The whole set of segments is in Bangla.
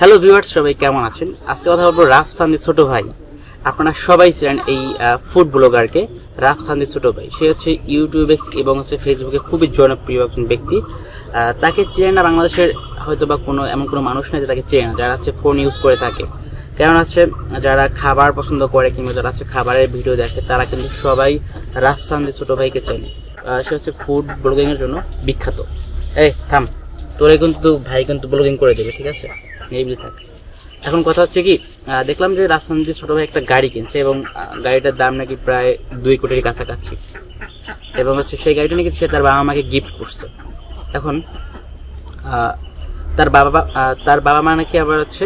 হ্যালো ভিউয়ার্স সবাই কেমন আছেন? আজকে কথা বলব রাফ সান্দি ছোট ভাই। আপনারা সবাই ছিলেন এই ফুড ব্লগারকে রাফ সান্দি ছোট ভাই। সে হচ্ছে ইউটিউবে এবং হচ্ছে ফেসবুকে খুবই জনপ্রিয় একজন ব্যক্তি। তাকে চেনে না বাংলাদেশের হয়তো বা কোনো, এমন কোনো মানুষ নেই যে তাকে চেনে না। যারা হচ্ছে ফোন ইউজ করে থাকে। কারণ হচ্ছে, যারা খাবার পছন্দ করে কিংবা যারা হচ্ছে খাবারের ভিডিও দেখে, তারা কিন্তু সবাই রাফ সান্দি ছোট ভাইকে চেনে। সে হচ্ছে ফুড ব্লগিংয়ের জন্য বিখ্যাত। এই, থাম। তোরে কিন্তু, ভাই কিন্তু ব্লগিং করে দেবে, ঠিক আছে? নিরিবিলি থাক। এখন কথা হচ্ছে কি দেখলাম যে রাজধানীতে ছোটো ভাই একটা গাড়ি কিনছে এবং গাড়িটার দাম নাকি প্রায় দুই কোটির কাছাকাছি। এবং হচ্ছে সেই গাড়িটা নাকি সে তার বাবা মাকে গিফট করছে। এখন তার বাবা তার বাবা মা নাকি আবার হচ্ছে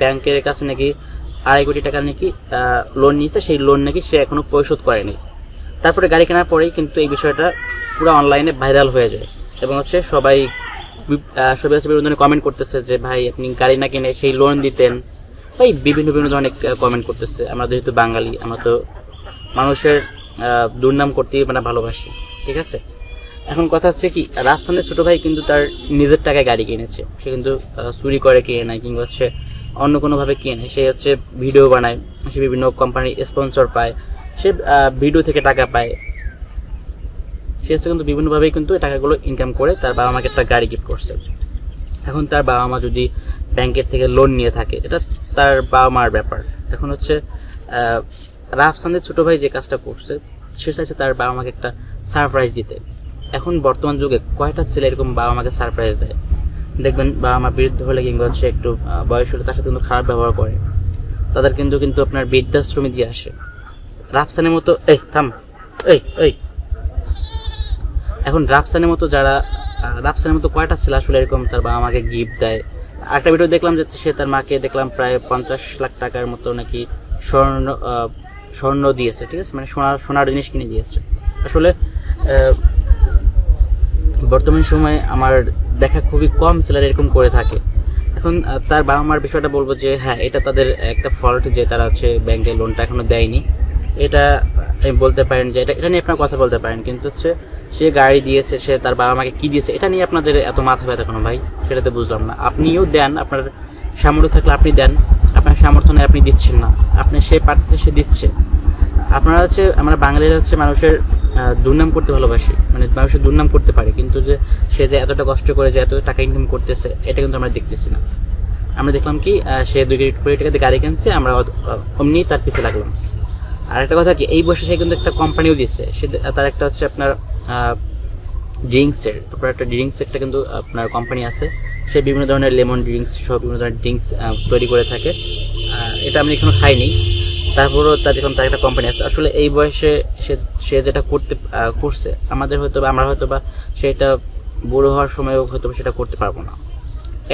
ব্যাংকের কাছে নাকি আড়াই কোটি টাকা নাকি লোন নিয়েছে। সেই লোন নাকি সে এখনও পরিশোধ করেনি। তারপরে গাড়ি কেনার পরেই কিন্তু এই বিষয়টা পুরো অনলাইনে ভাইরাল হয়ে যায়। এবং হচ্ছে সবাই সবাই হচ্ছে বিভিন্ন কমেন্ট করতেছে যে, ভাই, আপনি গাড়ি না কিনে সেই লোন দিতেন। ভাই বিভিন্ন বিভিন্ন ধরনের কমেন্ট করতেছে। আমরা যেহেতু বাঙালি, আমরা তো মানুষের দুর্নাম করতেই মানে ভালোবাসি, ঠিক আছে? এখন কথা হচ্ছে কি রাফসানের ছোট ভাই কিন্তু তার নিজের টাকায় গাড়ি কিনেছে। সে কিন্তু চুরি করে, কিনে নেয় কিংবা হচ্ছে অন্য কোনোভাবে কিনে। সে হচ্ছে ভিডিও বানায়, সে বিভিন্ন কোম্পানির স্পন্সর পায়। সে ভিডিও থেকে টাকা পায়। সে হচ্ছে কিন্তু বিভিন্নভাবেই কিন্তু টাকাগুলো ইনকাম করে, তার বাবা মাকে একটা গাড়ি গিফট করছে। এখন তার বাবা মা যদি ব্যাংকের থেকে লোন নিয়ে থাকে, এটা তার বাবা মার ব্যাপার। এখন হচ্ছে রাফসানের ছোটো ভাই যে কাজটা করছে, সে চাইছে তার বাবা মাকে একটা সারপ্রাইজ দিতে। এখন বর্তমান যুগে কয়টা ছেলে এরকম বাবা মাকে সারপ্রাইজ দেয়? দেখবেন বাবা মা বৃদ্ধ হলে কিংবা হচ্ছে একটু বয়স হলে তার সাথে কিন্তু খারাপ ব্যবহার করে। তাদের কিন্তু কিন্তু আপনার বৃদ্ধাশ্রমে দিয়ে আসে। রাফসানের মতো, এই, থাম। এই এই এখন রাফসানের মতো যারা রাফসানের মতো কয়টা ছেলে আসলে এরকম তার বাবা মাকে গিফট দেয়? একটা ভিডিও দেখলাম যে সে তার মাকে দেখলাম প্রায় পঞ্চাশ লাখ টাকার মতো নাকি স্বর্ণ স্বর্ণ দিয়েছে, ঠিক আছে? মানে সোনার সোনার জিনিস কিনে দিয়েছে। আসলে বর্তমান সময়ে আমার দেখা খুবই কম ছেলেরা এরকম করে থাকে। এখন তার বাবা মার বিষয়টা বলব যে হ্যাঁ এটা তাদের একটা ফল্ট যে তারা হচ্ছে ব্যাংকে লোনটা এখনও দেয়নি। এটা আমি বলতে পারেন যে, এটা এটা নিয়ে আপনার কথা বলতে পারেন, কিন্তু হচ্ছে সে গাড়ি দিয়েছে, সে তার বাবা মাকে কি দিয়েছে, এটা নিয়ে আপনাদের এত মাথা ব্যথা কেন ভাই? সেটাতে বুঝলাম না। আপনিও দেন, আপনার সামর্থ্য থাকলে আপনি দেন, আপনার সামর্থ্য নেই আপনি দিচ্ছেন না। আপনি সে পার্টিতে সে দিচ্ছে। আপনারা হচ্ছে, আমরা বাঙালিরা হচ্ছে মানুষের দুর্নাম করতে ভালোবাসি। মানে মানুষের দুর্নাম করতে পারে, কিন্তু যে সে যে এতটা কষ্ট করে যে এত টাকা ইনকাম করতেছে, এটা কিন্তু আমরা দেখতেছি না। আমরা দেখলাম কি সে দুই কোটি টাকা দিয়ে গাড়ি কিনছে, আমরা অমনি তার পিছিয়ে লাগলাম। আর একটা কথা কি, এই বসে সে কিন্তু একটা কোম্পানিও দিচ্ছে সে, তার একটা হচ্ছে আপনার ড্রিঙ্কসের তারপর একটা ড্রিঙ্কস একটা কিন্তু আপনার কোম্পানি আছে। সে বিভিন্ন ধরনের লেমন ড্রিঙ্কস সব বিভিন্ন ধরনের ড্রিঙ্কস তৈরি করে থাকে। এটা আমি এখনও খাইনি। তারপরও তার যখন তার একটা কোম্পানি আছে। আসলে এই বয়সে সে সে যেটা করতে করছে, আমাদের হয়তো বা, আমরা হয়তো বা সেটা বুড়ো হওয়ার সময়ও হয়তো সেটা করতে পারব না।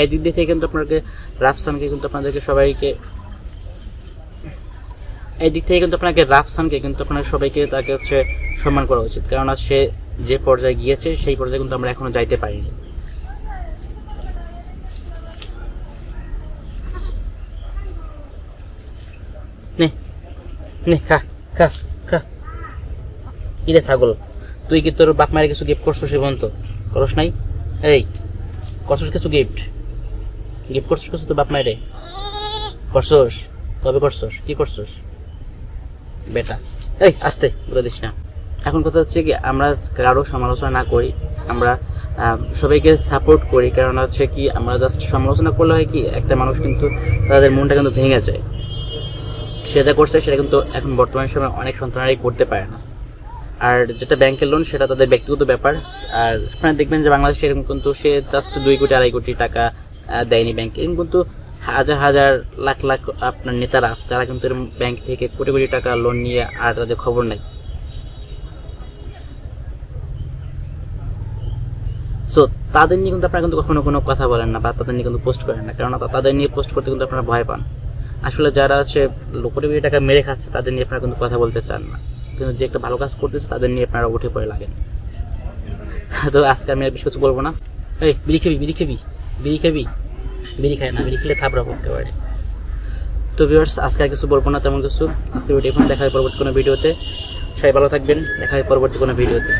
এই দিক দিয়ে থেকে কিন্তু আপনাকে রাফসানকে কিন্তু আপনাদেরকে সবাইকে এই দিক থেকে কিন্তু আপনাকে রাফসানকে কিন্তু আপনার সবাইকে তাকে হচ্ছে সম্মান করা উচিত। কেননা সে যে পর্যায়ে গিয়েছে, সেই পর্যায়ে কিন্তু আমরা এখনও যাইতে পারিনি। নে নে, খা খা খা। ছাগল, তুই কি তোর বাপ মায়ের কিছু গিফট করছিস এবং তো করস নাই? এই, করছিস কিছু গিফট গিফট করছিস কিছু তোর বাপ মায়েরে? করছস? কবে করছস? কি করছস? বেটা। এই, আস্তে, বলে দিস না। এখন কথা হচ্ছে কি, আমরা কারও সমালোচনা না করি, আমরা সবাইকে সাপোর্ট করি, কারণ হচ্ছে কি, আমরা জাস্ট সমালোচনা করলে হয় কি, একটা মানুষ কিন্তু তাদের মনটা কিন্তু ভেঙে যায়। সে যা করছে, সেটা কিন্তু এখন বর্তমান সময় অনেক সন্তানারাই করতে পারে না। আর যেটা ব্যাংকের লোন সেটা তাদের ব্যক্তিগত ব্যাপার। আর আপনারা দেখবেন যে বাংলাদেশে এরকম কিন্তু সে জাস্ট দুই কোটি, আড়াই কোটি টাকা দেয়নি ব্যাংকে এরকম কিন্তু হাজার হাজার, লাখ লাখ আপনার নেতারা আছে, যারা কিন্তু এরকম ব্যাংক থেকে কোটি কোটি টাকা লোন নিয়ে আর তাদের খবর নেই সো তাদের নিয়ে কিন্তু আপনারা কিন্তু কখনো কোনো কথা বলেন না বা তাদের নিয়ে কিন্তু পোস্ট করেন না। কারণ তাদের নিয়ে পোস্ট করতে কিন্তু আপনারা ভয় পান। আসলে যারা কোটি কোটি টাকা মেরে খাচ্ছে, তাদের নিয়ে আপনারা কিন্তু কথা বলতে চান না। কিন্তু যে একটা ভালো কাজ করতেছে, তাদের নিয়ে আপনারা উঠে পড়ে লাগেন। তো আজকে আমি আর বেশি কিছু বলব না। এই, বিড়ি খেবি বিড়ি খেবি বিড়ি খেবি। বিড়ি খায় না, বিড়ি খেলে থাপড়া পড়তে পারে। তো ভিউয়ার্স আজকে আর কিছু বলব না তেমন কিছু। আজকে ভিডিও এখন দেখা হয় পরবর্তী কোনো ভিডিওতে। সবাই ভালো থাকবেন, দেখা হয় পরবর্তী কোনো ভিডিওতে।